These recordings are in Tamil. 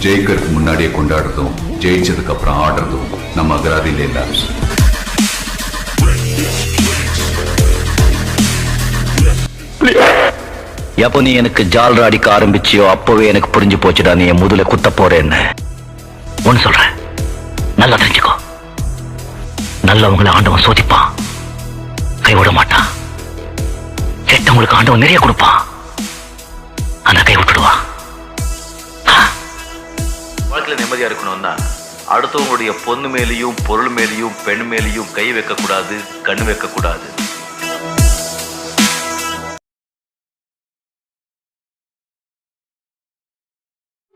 ஜெயிக்கிறதுக்கு முன்னாடியே கொண்டாடுறதும் ஜெயிச்சதுக்கு அப்புறம் ஆடுறதும் நம்ம அகராதியில இல்ல. எப்போ நீ எனக்கு ஜால்ரா அடிக்க ஆரம்பிச்சியோ அப்பவே எனக்கு புரிஞ்சு போச்சுடா. நீ என் முதுல குத்த போறேன்னு. ஒன்னு சொல்றேன். நல்லவங்களை ஆண்டவன் சோதிப்பான். கைவிட மாட்டான். கெட்டவங்களுக்கு ஆண்டவன் நிறைய கொடுப்பான். ஆனா கை விட்டுடுவான் வாழ்க்கையில நிம்மதியா இருக்கணும்னா அடுத்தவங்களுடைய பொண்ணு மேலேயும் பொருள் மேலேயும் பெண் மேலேயும் கை வைக்கக்கூடாது கண் வைக்க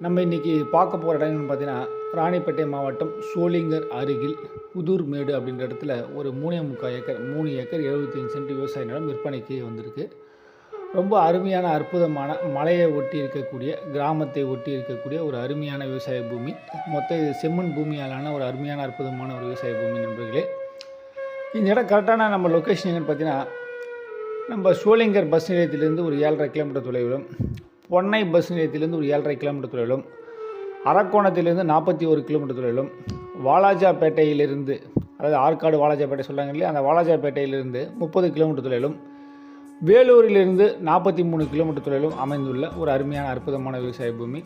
நம்ம இன்றைக்கி பார்க்க போகிற இடம்னு பார்த்தீங்கன்னா ராணிப்பேட்டை மாவட்டம் சோளிங்கர் அருகில் புதூர்மேடு அப்படின்ற இடத்துல ஒரு மூணே முக்கால் ஏக்கர் மூணு ஏக்கர் எழுபத்தஞ்சு சென்ட் விவசாய நிலம் விற்பனைக்கு வந்திருக்கு. ரொம்ப அருமையான அற்புதமான மலையை ஒட்டி இருக்கக்கூடிய கிராமத்தை ஒட்டி இருக்கக்கூடிய ஒரு அருமையான விவசாய பூமி. மொத்த இது செம்மண் பூமியாலான ஒரு அருமையான அற்புதமான ஒரு விவசாய பூமி நண்பர்களே. இந்த இடம் கரெக்டான நம்ம லொக்கேஷன் எங்கன்னு பார்த்தீங்கன்னா நம்ம சோளிங்கர் பஸ் நிலையத்திலேருந்து ஒரு ஏழரை கிலோமீட்டர் தொலைவிலும் பொன்னை பஸ் நிலையத்திலேருந்து ஒரு ஏழரை கிலோமீட்டர் தொலைவிலும் அரக்கோணத்திலிருந்து நாற்பத்தி ஒரு கிலோமீட்டர் தொலைவிலும் வாலாஜாப்பேட்டையிலிருந்து அதாவது ஆற்காடு வாலாஜாப்பேட்டை சொல்கிறாங்க இல்லையா? அந்த வாலாஜாப்பேட்டையிலிருந்து முப்பது கிலோமீட்டர் தொலைவிலும் வேலூரிலிருந்து நாற்பத்தி மூணு கிலோமீட்டர் தொலைவிலும் அமைந்துள்ள ஒரு அருமையான அற்புதமான விவசாய பூமி.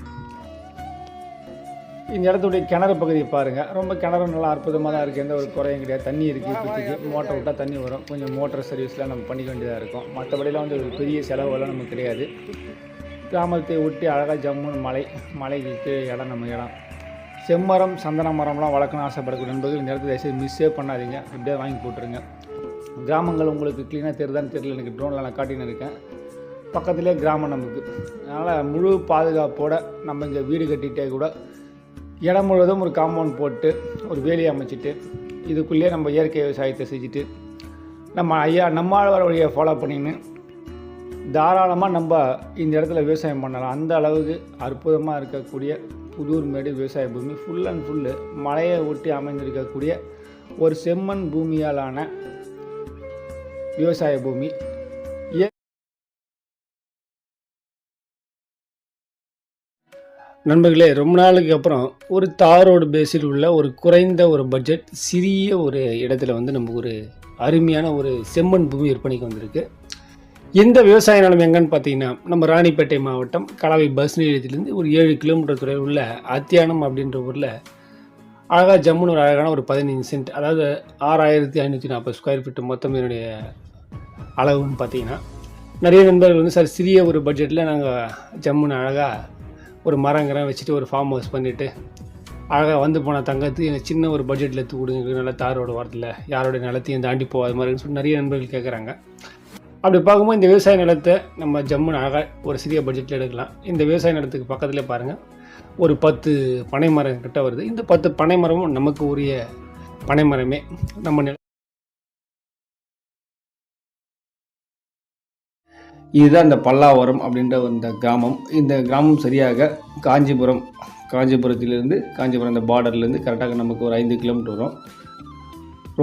இந்த இடத்துடைய கிணறு பகுதியை பாருங்கள் ரொம்ப கிணறு நல்லா அற்புதமாக தான் இருக்குது எந்த ஒரு குறையும் கிடையாது. தண்ணி இருக்குது இப்போதைக்கு. மோட்டர் விட்டால் தண்ணி வரும். கொஞ்சம் மோட்டர் சர்வீஸ்லாம் நம்ம பண்ணிக்க வேண்டியதாக இருக்கும். மற்றபடிலாம் வந்து ஒரு பெரிய செலவெல்லாம் நமக்கு கிடையாது. கிராமத்தை ஒட்டி அழகாக ஜம்முன்னு மலை மலைக்கு கீழே இடம் நம்ம இடம். செம்மரம் சந்தன மரம்லாம் வளர்க்கணும்னு ஆசைப்படக்கூடிய நண்பர்கள் இந்த இடத்துல தயவுசெய்து மிஸ்ஸே பண்ணாதீங்க. இப்படியே வாங்கி போட்டுருங்க. கிராமங்கள் உங்களுக்கு க்ளீனாக தெரியுதான்னு தெரியல எனக்கு ட்ரோனில் நான் காட்டின்னு இருக்கேன். பக்கத்துலேயே கிராமம் நமக்கு. அதனால் முழு பாதுகாப்போட நம்ம இங்கே வீடு கட்டிகிட்டே கூட இடம் முழுவதும் ஒரு காம்பவுண்ட் போட்டு ஒரு வேலியை அமைச்சிட்டு இதுக்குள்ளேயே நம்ம இயற்கை விவசாயத்தை செஞ்சுட்டு நம்ம ஐயா நம்மாழ்வார் வழியை ஃபாலோ பண்ணின்னு தாராளமாக நம்ம இந்த இடத்துல விவசாயம் பண்ணலாம். அந்த அளவுக்கு அற்புதமாக இருக்கக்கூடிய புதூர் மேடு விவசாய பூமி ஃபுல் அண்ட் ஃபுல்லு மலையை ஒட்டி அமைந்திருக்கக்கூடிய ஒரு செம்மண் பூமியாலான விவசாய பூமி. நண்பர்களே ரொம்ப நாளுக்கு அப்புறம் ஒரு தார் ரோடு பேஸில் உள்ள ஒரு குறைந்த ஒரு பட்ஜெட் சிறிய ஒரு இடத்துல வந்து நம்ம ஒரு அருமையான ஒரு செம்மண் பூமி விற்பனைக்கு வந்திருக்கு. இந்த விவசாய நிலம் எங்கன்னு பார்த்தீங்கன்னா நம்ம ராணிப்பேட்டை மாவட்டம் கலவை பஸ் நிலையத்திலேருந்து ஒரு ஏழு கிலோமீட்டர் தொலைவில் உள்ள அத்தியானம் அப்படின்ற ஊரில் அழகாக ஜம்முன்னு ஒரு அழகான ஒரு பதினஞ்சு சென்ட் அதாவது ஆறாயிரத்தி ஐநூற்றி நாற்பது ஸ்கொயர் ஃபீட் மொத்தம் என்னுடைய அளவுன்னு பார்த்தீங்கன்னா நிறைய நண்பர்கள் வந்து சார் சிறிய ஒரு பட்ஜெட்டில் நாங்கள் ஜம்முன்னு அழகாக ஒரு மரங்கரம் வச்சுட்டு ஒரு ஃபார்ம் ஹவுஸ் பண்ணிவிட்டு அழகாக வந்து போன தங்கத்து எனக்கு சின்ன ஒரு பட்ஜெட்டில் எடுத்து கொடுங்க நல்லா தாரோட வாரத்தில் யாரோட நிலத்தையும் தாண்டி போகாத மாதிரின்னு சொல்லி நிறைய நண்பர்கள் கேட்குறாங்க அப்படி பார்க்கும்போது இந்த விவசாய நிலத்தை நம்ம ஜம்முன்னு அழகாக ஒரு சிறிய பட்ஜெட்டில் எடுக்கலாம். இந்த விவசாய நிலத்துக்கு பக்கத்துலேயே பாருங்கள் ஒரு பத்து பனை மரம் கிட்ட வருது. இந்த பத்து பனை மரமும் நமக்கு உரிய பனை மரமே. நம்ம நில இதுதான் இந்த பல்லாவரம் அப்படின்ற இந்த கிராமம். இந்த கிராமம் சரியாக காஞ்சிபுரம் காஞ்சிபுரத்திலிருந்து காஞ்சிபுரம் இந்த பார்டர்லேருந்து கரெக்டாக நமக்கு ஒரு ஐந்து கிலோமீட்டர் வரும்.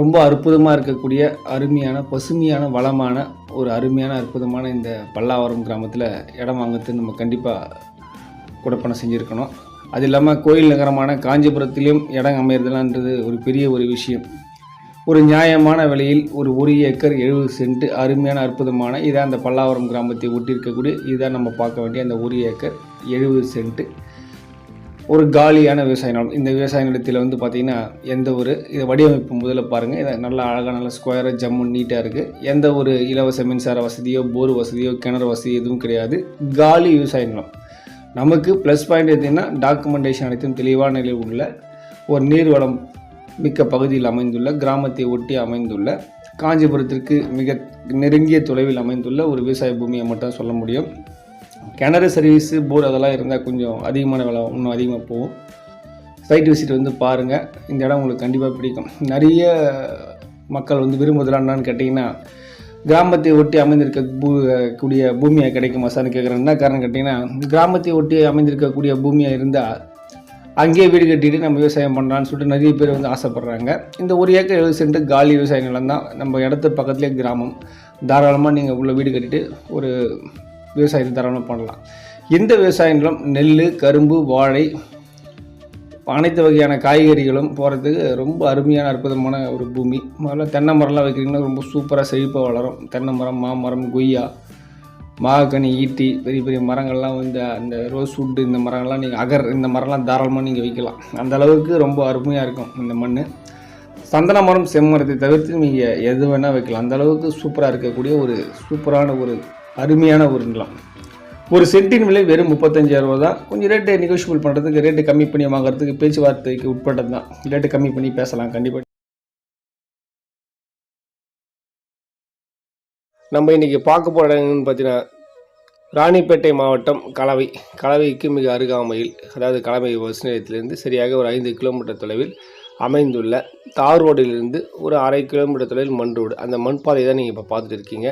ரொம்ப அற்புதமாக இருக்கக்கூடிய அருமையான பசுமையான வளமான ஒரு அருமையான அற்புதமான இந்த பல்லாவரம் கிராமத்தில் இடம் வாங்கிறது நம்ம கண்டிப்பாக கொடுப்பனை செஞ்சுருக்கணும். அது இல்லாமல் கோயில் நகரமான காஞ்சிபுரத்திலையும் இடம் அமைகிறதுலான்றது ஒரு பெரிய ஒரு விஷயம். ஒரு நியாயமான விலையில் ஒரு ஒரு ஏக்கர் எழுபது சென்ட் அருமையான அற்புதமான இதான் அந்த பல்லாவரம் கிராமத்தை ஒட்டி இருக்கக்கூடிய இதுதான் நம்ம பார்க்க வேண்டிய அந்த ஒரு ஏக்கர் எழுபது சென்ட்டு ஒரு காலியான விவசாய நிலம். இந்த விவசாய நிலத்தில் வந்து பார்த்திங்கன்னா எந்த ஒரு இதை வடிவமைப்பு முதல்ல பாருங்கள் இதை நல்லா அழகாக நல்லா ஸ்கொயராக ஜம்மு நீட்டாக இருக்குது எந்த ஒரு இலவச மின்சார வசதியோ போர் வசதியோ கிணறு வசதி எதுவும் கிடையாது. காலி விவசாய நிலம். நமக்கு ப்ளஸ் பாயிண்ட் எதுன்னா டாக்குமெண்டேஷன் அனைத்தும் தெளிவான நிலையில் உள்ள ஒரு நீர்வளம் மிக்க பகுதியில் அமைந்துள்ள கிராமத்தை ஒட்டி அமைந்துள்ள காஞ்சிபுரத்திற்கு மிக நெருங்கிய தொலைவில் அமைந்துள்ள ஒரு விவசாய பூமியை மட்டும் சொல்ல முடியும். கிணறு சர்வீஸு போர் அதெல்லாம் இருந்தால் கொஞ்சம் அதிகமான விலை இன்னும் அதிகமாக போகும். சைட் விசிட் வந்து பாருங்கள் இந்த இடம் உங்களுக்கு கண்டிப்பாக பிடிக்கும். நிறைய மக்கள் வந்து விரும்புதலாம் என்னன்னு கேட்டிங்கன்னா கிராமத்தை ஒட்டி அமைந்திருக்க பூ கூடிய பூமியாக கிடைக்குமா சார்னு கேட்குறேன் என்ன காரணம் கேட்டிங்கன்னா கிராமத்தை ஒட்டி அமைந்திருக்கக்கூடிய பூமியாக இருந்தால் அங்கேயே வீடு கட்டிட்டு நம்ம விவசாயம் பண்ணலான்னு சொல்லிட்டு நிறைய பேர் வந்து ஆசைப்பட்றாங்க. இந்த ஒரு ஏக்கர் எழுபது சென்ட் காலி விவசாய நிலம் தான். நம்ம இடத்து பக்கத்துலேயே கிராமம். தாராளமாக நீங்கள் உள்ள வீடு கட்டிட்டு ஒரு விவசாயத்தை தாராளமாக பண்ணலாம். இந்த விவசாய நிலம் நெல் கரும்பு வாழை அனைத்து வகையான காய்கறிகளும் போகிறதுக்கு ரொம்ப அருமையான அற்புதமான ஒரு பூமி. முதல்ல தென்னை மரம்லாம் வைக்கிறீங்கன்னா ரொம்ப சூப்பராக செழிப்பாக வளரும். தென்னை மரம் மாமரம் கொய்யா மாகனி ஈட்டி பெரிய பெரிய மரங்கள்லாம் வந்து அந்த ரோஸ் வுட் இந்த மரங்கள்லாம் நீங்கள் அகர் இந்த மரம்லாம் தாராளமாக நீங்கள் வைக்கலாம். அந்த அளவுக்கு ரொம்ப அருமையாக இருக்கும் இந்த மண் சந்தன மரம் செம்மரத்தை தவிர்த்து நீங்கள் எது வேணால் வைக்கலாம். அந்த அளவுக்கு சூப்பராக இருக்கக்கூடிய ஒரு சூப்பரான ஒரு அருமையான ஊருங்களாம் ஒரு சென்ட்டின் விலை வெறும் முப்பத்தஞ்சாயிரம் ரூபா தான். கொஞ்சம் ரேட்டு நெகோஷியபிள் பண்ணுறதுக்கு ரேட்டு கம்மி பண்ணி வாங்குறதுக்கு பேச்சுவார்த்தைக்கு உட்பட்டது தான். ரேட்டு கம்மி பண்ணி பேசலாம் கண்டிப்பாக நம்ம இன்றைக்கி பார்க்க போகிற இடம்னு பார்த்தீங்கன்னா ராணிப்பேட்டை மாவட்டம் கலவை. கலவைக்கு மிக அருகாமையில் அதாவது கலவை பஸ் நிலையத்திலிருந்து சரியாக ஒரு ஐந்து கிலோமீட்டர் தொலைவில் அமைந்துள்ள தார் ரோடிலிருந்து ஒரு அரை கிலோமீட்டர் தொலைவில் மண் ரோடு. அந்த மண் பாதை தான் நீங்கள் இப்போ பார்த்துட்டு இருக்கீங்க.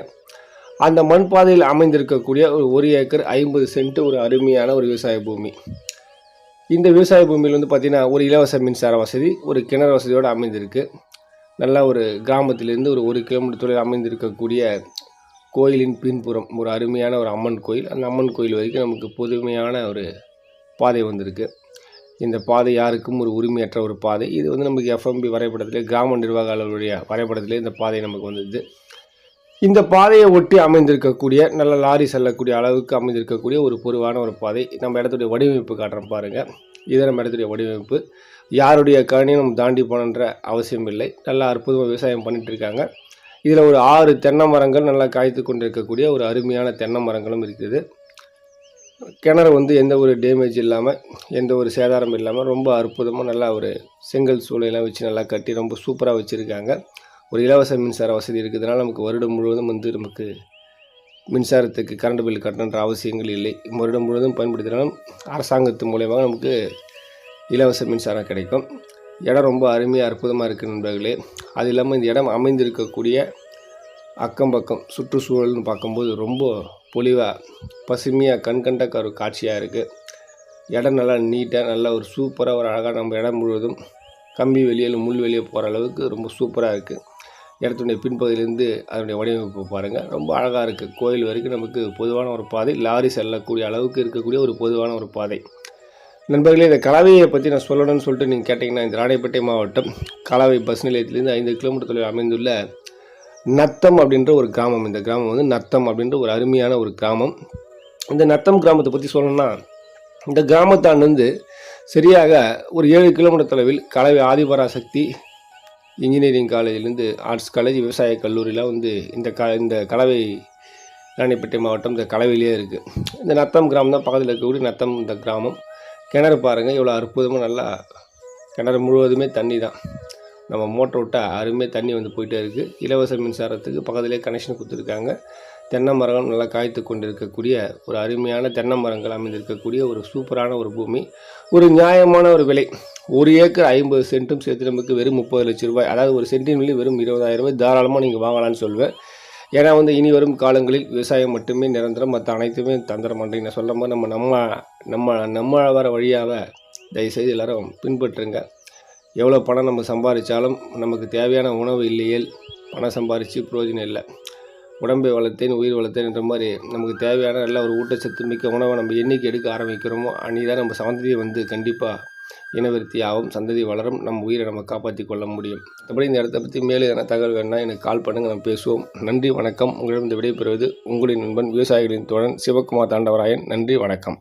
அந்த மண் பாதையில் அமைந்திருக்கக்கூடிய ஒரு ஒரு ஏக்கர் ஐம்பது சென்ட் ஒரு அருமையான ஒரு விவசாய பூமி. இந்த விவசாய பூமியில் வந்து பார்த்திங்கன்னா ஒரு இலவச மின்சார வசதி ஒரு கிணறு வசதியோடு அமைந்திருக்கு. நல்ல ஒரு கிராமத்திலிருந்து ஒரு ஒரு கிலோமீட்டர் தொழில் அமைந்திருக்கக்கூடிய கோயிலின் பின்புறம் ஒரு அருமையான ஒரு அம்மன் கோயில். அந்த அம்மன் கோயில் வரைக்கும் நமக்கு புதுமையான ஒரு பாதை வந்திருக்கு. இந்த பாதை யாருக்கும் ஒரு உரிமையற்ற ஒரு பாதை. இது வந்து நமக்கு எஃப்எம்பி வரைபடத்திலே கிராம நிர்வாக அலுவலுடைய வரைபடத்திலே இந்த பாதை நமக்கு வந்தது. இந்த பாதையை ஒட்டி அமைந்திருக்கக்கூடிய நல்ல லாரி செல்லக்கூடிய அளவுக்கு அமைந்திருக்கக்கூடிய ஒரு பொருவான ஒரு பாதை. நம்ம இடத்துடைய வடிவமைப்பு காட்டுறோம் பாருங்கள் இது நம்ம இடத்துடைய வடிவமைப்பு. யாருடைய கணியும் நம்ம தாண்டி போகணுன்ற அவசியம் இல்லை. நல்லா அற்புதமாக விவசாயம் பண்ணிட்டு இருக்காங்க. இதில் ஒரு ஆறு தென்னை மரங்கள் நல்லா காய்த்து கொண்டிருக்கக்கூடிய ஒரு அருமையான தென்னை மரங்களும் இருக்குது. கிணறு வந்து எந்த ஒரு டேமேஜ் இல்லாமல் எந்த ஒரு சேதாரம் இல்லாமல் ரொம்ப அற்புதமாக நல்லா ஒரு செங்கல் சூளையெல்லாம் வச்சு நல்லா கட்டி ரொம்ப சூப்பராக வச்சுருக்காங்க. ஒரு இலவச மின்சார வசதி இருக்கிறதுனால நமக்கு வருடம் முழுவதும் வந்து நமக்கு மின்சாரத்துக்கு கரண்ட் பில் கட்டணுன்ற அவசியங்கள் இல்லை. வருடம் முழுவதும் பயன்படுத்தினாலும் அரசாங்கத்து மூலயமாக நமக்கு இலவச மின்சாரம் கிடைக்கும். இடம் ரொம்ப அருமையாக அற்புதமாக இருக்குது நண்பர்களே. அது இல்லாமல் இந்த இடம் அமைந்திருக்கக்கூடிய அக்கம் பக்கம் சுற்றுச்சூழல்னு பார்க்கும்போது ரொம்ப பொலிவாக பசுமையாக கண்கண்டக்க ஒரு காட்சியாக இருக்குது இடம் நல்லா நீட்டாக நல்லா ஒரு சூப்பராக ஒரு அழகாக நம்ம இடம் முழுவதும் கம்பி வெளியில் முள் வெளியே போகிற அளவுக்கு ரொம்ப சூப்பராக இருக்குது இடத்துடைய பின்பகுதியிலேருந்து அதனுடைய வடிவமைப்பு பாருங்கள் ரொம்ப அழகாக இருக்குது கோயில் வரைக்கும் நமக்கு பொதுவான ஒரு பாதை லாரி செல்லக்கூடிய அளவுக்கு இருக்கக்கூடிய ஒரு பொதுவான ஒரு பாதை. நண்பர்களே இந்த கலவையை பற்றி நான் சொல்லணும்னு சொல்லிட்டு நீங்கள் கேட்டிங்கன்னா இந்த ராணிப்பேட்டை மாவட்டம் கலவை பஸ் நிலையத்திலேருந்து ஐந்து கிலோமீட்டர் தொலைவில் அமைந்துள்ள நத்தம் அப்படின்ற ஒரு கிராமம். இந்த கிராமம் வந்து நத்தம் அப்படின்ற ஒரு அருமையான ஒரு கிராமம். இந்த நத்தம் கிராமத்தை பற்றி சொல்லணும்னா இந்த கிராமத்தாண்டு வந்து சரியாக ஒரு ஏழு கிலோமீட்டர் தொலைவில் கலவை ஆதிபராசக்தி இன்ஜினியரிங் காலேஜிலேருந்து ஆர்ட்ஸ் காலேஜ் விவசாய கல்லூரியில் வந்து இந்த க இந்த கலவை ராணிப்பேட்டை மாவட்டம் இந்த கலவையிலே இருக்குது இந்த நத்தம் கிராமம் தான் பக்கத்தில் இருக்கக்கூடிய நத்தம் இந்த கிராமம். கிணறு பாருங்கள் இவ்வளோ அற்புதமாக நல்லா கிணறு முழுவதுமே தண்ணி தான். நம்ம மோட்டர் விட்டால் அருமையாக தண்ணி வந்து போயிட்டே இருக்குது இலவச மின்சாரத்துக்கு பக்கத்திலே கனெக்ஷன் கொடுத்துருக்காங்க. தென்னை மரங்கள் நல்லா காய்த்து கொண்டிருக்கக்கூடிய ஒரு அருமையான தென்னை மரங்கள் அமைந்திருக்கக்கூடிய ஒரு சூப்பரான ஒரு பூமி. ஒரு நியாயமான ஒரு விலை. ஒரு ஏக்கர் ஐம்பது சென்ட்டும் சேர்த்து நமக்கு வெறும் முப்பது லட்ச ரூபாய் அதாவது ஒரு சென்டின் வெளியே வெறும் இருபதாயிரம் ரூபாய் தாராளமாக நீங்கள் வாங்கலாம்னு சொல்வேன். ஏன்னா வந்து இனி வரும் காலங்களில் விவசாயம் மட்டுமே நிரந்தரம் மற்ற அனைத்துமே தந்திரம் பண்ணுறீங்க நான் சொல்கிற மாதிரி நம்ம நம்ம நம்ம நம்ம வர வழியாக தயவுசெய்து எல்லோரும் பின்பற்றுங்க. எவ்வளோ பணம் நம்ம சம்பாதிச்சாலும் நமக்கு தேவையான உணவு இல்லையேல் பணம் சம்பாதிச்சு பிரயோஜனம் இல்லை. உடம்பை வளர்த்தேன் உயிர் வளர்த்தேன் என்ற மாதிரி நமக்கு தேவையான நல்ல ஒரு ஊட்டச்சத்து மிக்க உணவை நம்ம என்னைக்கு எடுக்க ஆரம்பிக்கிறோமோ அன்றைக்கி தான் நம்ம சந்ததியை வந்து கண்டிப்பாக இனவிருத்தியாகவும் சந்ததி வளரும் நம் உயிரை நம்ம காப்பாற்றி கொள்ள முடியும். மற்றபடி இந்த இடத்த பற்றி மேலே எதனா தகவல் வேணால் எனக்கு கால் பண்ணுங்கள் நம்ம பேசுவோம். நன்றி வணக்கம். உங்களிடம் இந்த விடைபெறுவது உங்களின் நண்பன் விவசாயிகளின் தோழன் சிவகுமார் தாண்டவராயன். நன்றி வணக்கம்.